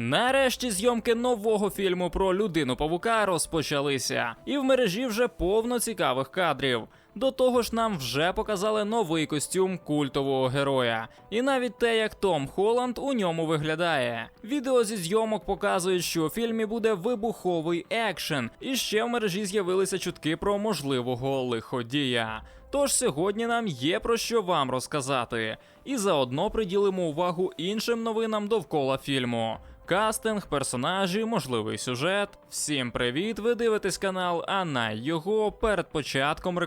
Нарешті зйомки нового фільму про людину павука розпочалися, і в мережі вже повно цікавих кадрів. До того ж, нам вже показали новий костюм культового героя, і навіть те, як Том Холланд у ньому виглядає. Відео зі зйомок показують, що у фільмі буде вибуховий екшен, і ще в мережі з'явилися чутки про можливого лиходія. Тож сьогодні нам є про що вам розказати, і заодно приділимо увагу іншим новинам довкола фільму. Кастинг, персонажі, можливий сюжет. Всім привіт! Ви дивитесь канал Ана його. Перед початком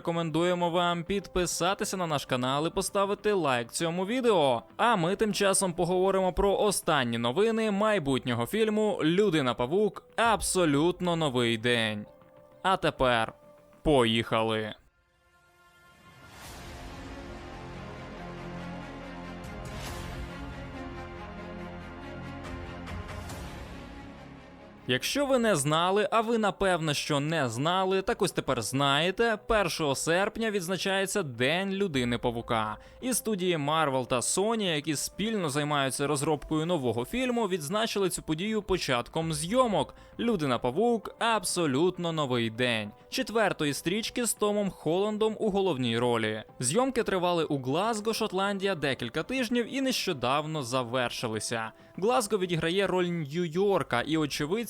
рекомендуємо вам підписатися на наш канал і поставити лайк цьому відео. А ми тим часом поговоримо про останні новини майбутнього фільму Людина Павук. Абсолютно новий день. А тепер поїхали. Якщо ви не знали, а ви напевне, що не знали, так ось тепер знаєте, 1 серпня відзначається День людини павука. І студії Marvel та Sony, які спільно займаються розробкою нового фільму, відзначили цю подію початком зйомок. Людина Павук абсолютно новий день. Четвертої стрічки з Томом Холландом у головній ролі. Зйомки тривали у Глазго, Шотландія, декілька тижнів і нещодавно завершилися. Глазго відіграє роль Нью-Йорка, і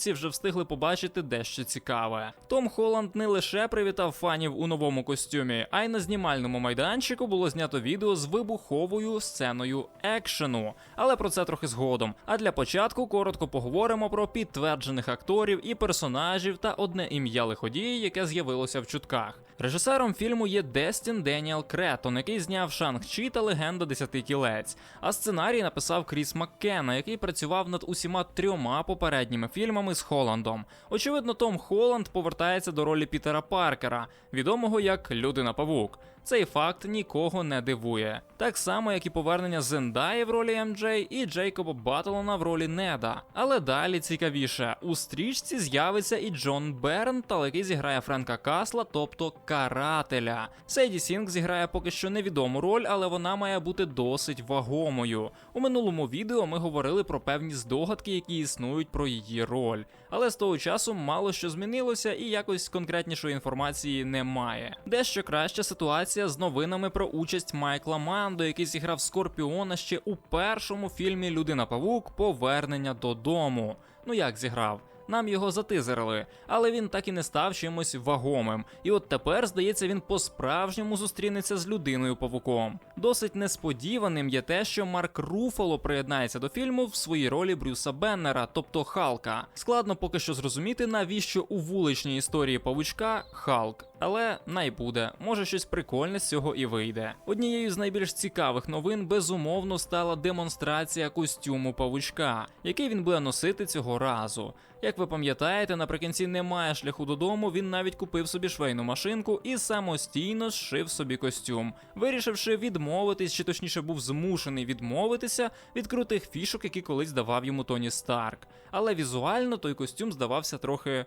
очевидці вже встигли побачити дещо цікаве. Том Холланд не лише привітав фанів у новому костюмі, а й на знімальному майданчику було знято відео з вибуховою сценою екшену. Але про це трохи згодом. А для початку коротко поговоримо про підтверджених акторів і персонажів та одне ім'я лиходії, яке з'явилося в чутках. Режисером фільму є Дестін Деніел Кретон, який зняв Шанг-Чі та Легенда Десяти кілець. А сценарій написав Кріс Маккена, який працював над усіма трьома попередніми фільмами з Холландом. Очевидно, Том Холланд повертається до ролі Пітера Паркера, відомого як Людина Павук. Цей факт нікого не дивує. Так само, як і повернення Зендаї в ролі МД і Джейкоба Батлона в ролі Неда. Але далі цікавіше, у стрічці з'явиться і Джон Бернтал, який зіграє Френка Касла, тобто карателя. Сейді Сінг зіграє поки що невідому роль, але вона має бути досить вагомою. У минулому відео ми говорили про певні здогадки, які існують про її роль. Але з того часу мало що змінилося, і якось конкретнішої інформації немає. Дещо краща ситуація з новинами про участь Майкла Мандо, який зіграв Скорпіона ще у першому фільмі Людина Павук Повернення додому. Ну як зіграв? Нам його затизерили, але він так і не став чимось вагомим. І от тепер, здається, він по-справжньому зустрінеться з людиною павуком. Досить несподіваним є те, що Марк Руфало приєднається до фільму в своїй ролі Брюса Беннера, тобто Халка. Складно поки що зрозуміти, навіщо у вуличній історії павучка Халк. Але найбуде, може щось прикольне з цього і вийде. Однією з найбільш цікавих новин безумовно стала демонстрація костюму павучка, який він буде носити цього разу. Як ви пам'ятаєте, наприкінці немає шляху додому. Він навіть купив собі швейну машинку і самостійно зшив собі костюм, вирішивши відмовитись, чи точніше був змушений відмовитися від крутих фішок, які колись давав йому Тоні Старк. Але візуально той костюм здавався трохи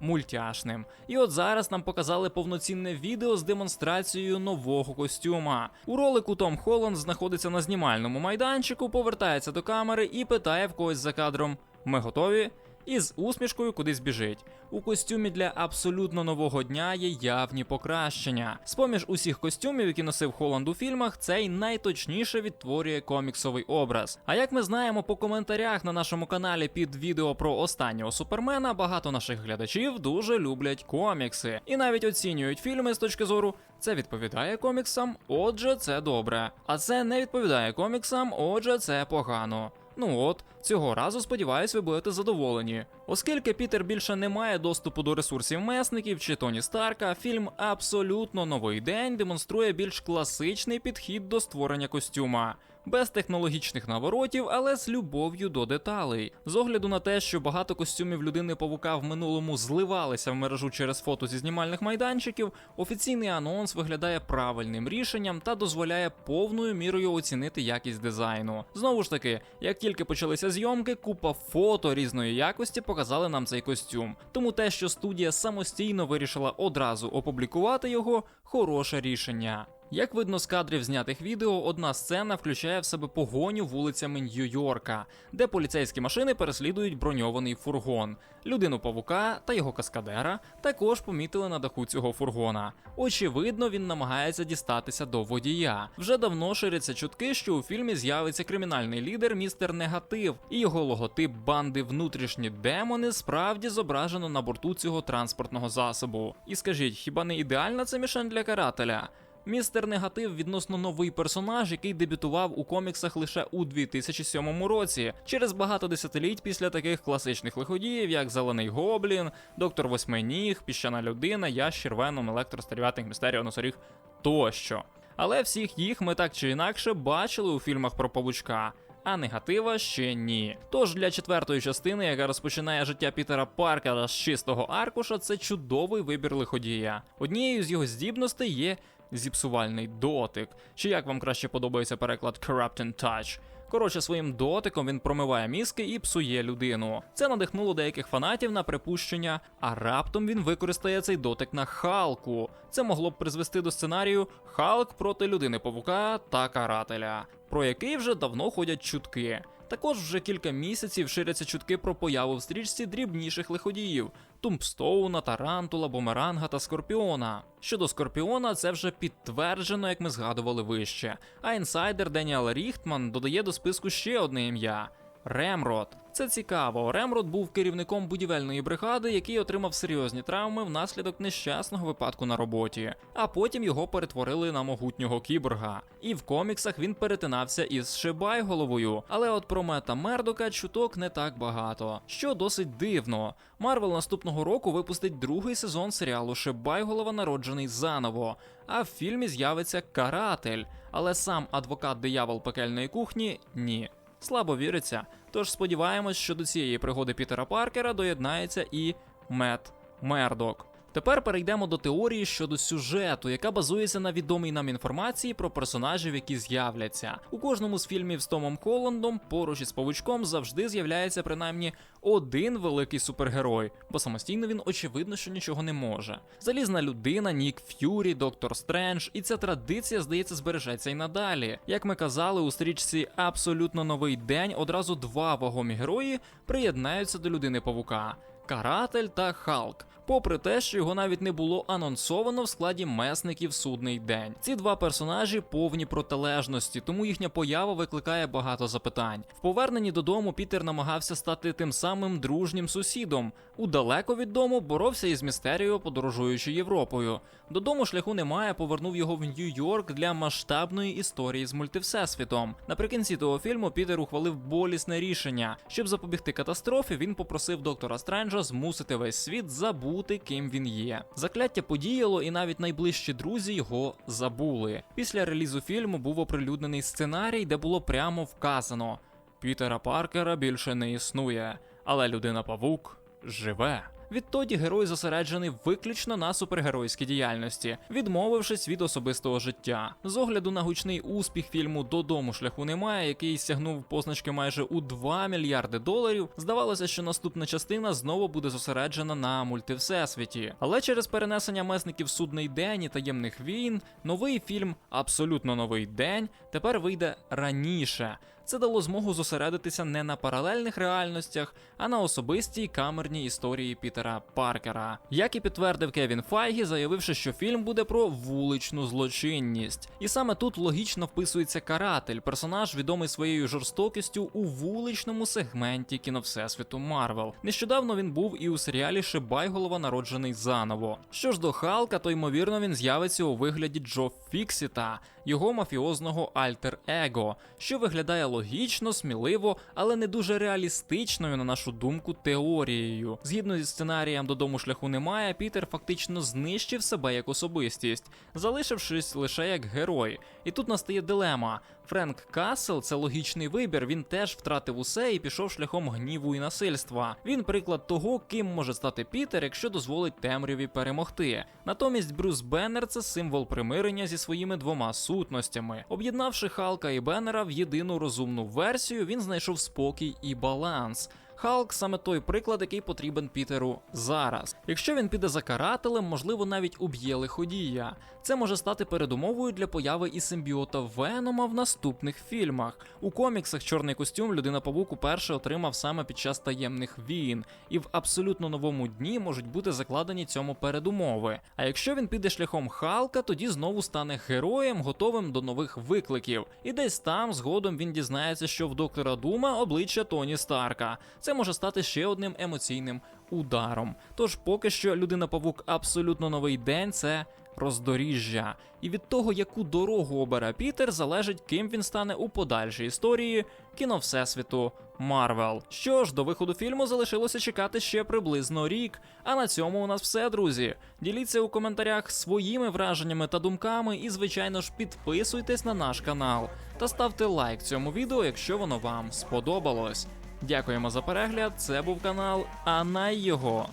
мультяшним. І от зараз нам показали повноцінне відео з демонстрацією нового костюма. У ролику Том Холланд знаходиться на знімальному майданчику, повертається до камери і питає в когось за кадром: Ми готові? І з усмішкою кудись біжить. У костюмі для абсолютно нового дня є явні покращення. З-поміж усіх костюмів, які носив Холланд у фільмах, цей найточніше відтворює коміксовий образ. А як ми знаємо по коментарях на нашому каналі під відео про останнього супермена, багато наших глядачів дуже люблять комікси і навіть оцінюють фільми з точки зору. Це відповідає коміксам, отже, це добре. А це не відповідає коміксам, отже, це погано. Ну от, цього разу сподіваюсь, ви будете задоволені. Оскільки Пітер більше не має доступу до ресурсів месників чи Тоні Старка, фільм абсолютно новий день демонструє більш класичний підхід до створення костюма. Без технологічних наворотів, але з любов'ю до деталей. З огляду на те, що багато костюмів людини павука в минулому зливалися в мережу через фото зі знімальних майданчиків, офіційний анонс виглядає правильним рішенням та дозволяє повною мірою оцінити якість дизайну. Знову ж таки, як тільки почалися зйомки, купа фото різної якості показали нам цей костюм. Тому те, що студія самостійно вирішила одразу опублікувати його, хороше рішення. Як видно з кадрів знятих відео, одна сцена включає в себе погоню вулицями Нью-Йорка, де поліцейські машини переслідують броньований фургон. Людину павука та його каскадера також помітили на даху цього фургона. Очевидно, він намагається дістатися до водія. Вже давно ширяться чутки, що у фільмі з'явиться кримінальний лідер містер Негатив, і його логотип банди внутрішні демони справді зображено на борту цього транспортного засобу. І скажіть, хіба не ідеальна це мішень для карателя? Містер Негатив відносно новий персонаж, який дебютував у коміксах лише у 2007 році, через багато десятиліть після таких класичних лиходіїв, як Зелений Гоблін, Доктор Восьминіг, Піщана людина, Ящір, Веном, Електро, Стерв'ятник, Містеріо, Носоріг тощо. Але всіх їх ми так чи інакше бачили у фільмах про павучка. А негатива ще ні. Тож для четвертої частини, яка розпочинає життя Пітера Паркера з чистого аркуша, це чудовий вибір лиходія. Однією з його здібностей є зіпсувальний дотик. Чи як вам краще подобається переклад Corrupting Touch? Коротше, своїм дотиком він промиває мізки і псує людину. Це надихнуло деяких фанатів на припущення, а раптом він використає цей дотик на Халку. Це могло б призвести до сценарію Халк проти людини павука та карателя, про який вже давно ходять чутки. Також вже кілька місяців ширяться чутки про появу в стрічці дрібніших лиходіїв Тумпстоуна, Тарантула, Бумеранга та Скорпіона. Щодо Скорпіона, це вже підтверджено, як ми згадували вище. А інсайдер Деніал Ріхтман додає до списку ще одне ім'я. Ремрод. Це цікаво. Ремрод був керівником будівельної бригади, який отримав серйозні травми внаслідок нещасного випадку на роботі. А потім його перетворили на могутнього кіборга. І в коміксах він перетинався із Шибайголовою. Але от про мета Мердока чуток не так багато, що досить дивно. Марвел наступного року випустить другий сезон серіалу Шибайголова народжений заново. А в фільмі з'явиться каратель. Але сам адвокат диявол пекельної кухні ні. Слабо віриться. Тож сподіваємось, що до цієї пригоди Пітера Паркера доєднається і Мет Мердок. Тепер перейдемо до теорії щодо сюжету, яка базується на відомій нам інформації про персонажів, які з'являться. У кожному з фільмів з Томом Холландом поруч із павучком завжди з'являється принаймні один великий супергерой, бо самостійно він очевидно, що нічого не може. Залізна людина, Нік Ф'юрі, Доктор Стрендж, і ця традиція, здається, збережеться й надалі. Як ми казали, у стрічці абсолютно новий день одразу два вагомі герої приєднаються до людини павука. Каратель та Халк, попри те, що його навіть не було анонсовано в складі месників судний день. Ці два персонажі повні протилежності, тому їхня поява викликає багато запитань. В поверненні додому Пітер намагався стати тим самим дружнім сусідом. Удалеко від дому боровся із містерією, подорожуючи Європою. Додому шляху немає, повернув його в Нью-Йорк для масштабної історії з мультивсесвітом. Наприкінці того фільму Пітер ухвалив болісне рішення. Щоб запобігти катастрофі, він попросив доктора Стренджа змусити весь світ забути, ким він є. Закляття подіяло, і навіть найближчі друзі його забули. Після релізу фільму був оприлюднений сценарій, де було прямо вказано: Пітера Паркера більше не існує, але людина павук живе. Відтоді герой зосереджений виключно на супергеройській діяльності, відмовившись від особистого життя. З огляду на гучний успіх фільму Додому шляху немає, який сягнув позначки майже у 2 мільярди доларів. Здавалося, що наступна частина знову буде зосереджена на мультивсесвіті. Але через перенесення месників судний день і таємних війн, новий фільм, абсолютно новий день, тепер вийде раніше. Це дало змогу зосередитися не на паралельних реальностях, а на особистій камерній історії Пітера Паркера. Як і підтвердив Кевін Файгі, заявивши, що фільм буде про вуличну злочинність. І саме тут логічно вписується каратель, персонаж, відомий своєю жорстокістю у вуличному сегменті кіновсесвіту Марвел. Нещодавно він був і у серіалі Шибайголова народжений заново. Що ж до Халка, то ймовірно він з'явиться у вигляді Джо Фіксіта, його мафіозного альтер-его, що виглядає логічно, сміливо, але не дуже реалістичною, на нашу думку, теорією. Згідно зі сценарієм додому шляху немає, Пітер фактично знищив себе як особистість, залишившись лише як герой. І тут настає дилема. Френк Касл це логічний вибір. Він теж втратив усе і пішов шляхом гніву і насильства. Він приклад того, ким може стати Пітер, якщо дозволить темряві перемогти. Натомість Брюс Беннер це символ примирення зі своїми двома сутностями. Об'єднавши Халка і Беннера в єдину розумну версію, він знайшов спокій і баланс. Халк саме той приклад, який потрібен Пітеру зараз. Якщо він піде за карателем, можливо, навіть уб'є лиходія. Це може стати передумовою для появи і симбіота Венома в наступних фільмах. У коміксах чорний костюм людина павук уперше отримав саме під час таємних війн, і в абсолютно новому дні можуть бути закладені цьому передумови. А якщо він піде шляхом Халка, тоді знову стане героєм, готовим до нових викликів. І десь там згодом він дізнається, що в доктора Дума обличчя Тоні Старка. Це може стати ще одним емоційним ударом. Тож поки що людина павук абсолютно новий день це роздоріжжя. І від того, яку дорогу обере Пітер, залежить, ким він стане у подальшій історії кіно Всесвіту Марвел. Що ж, до виходу фільму залишилося чекати ще приблизно рік. А на цьому у нас все, друзі. Діліться у коментарях своїми враженнями та думками, і, звичайно ж, підписуйтесь на наш канал та ставте лайк цьому відео, якщо воно вам сподобалось. Дякуємо за перегляд. Це був канал, а на його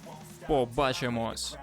побачимось.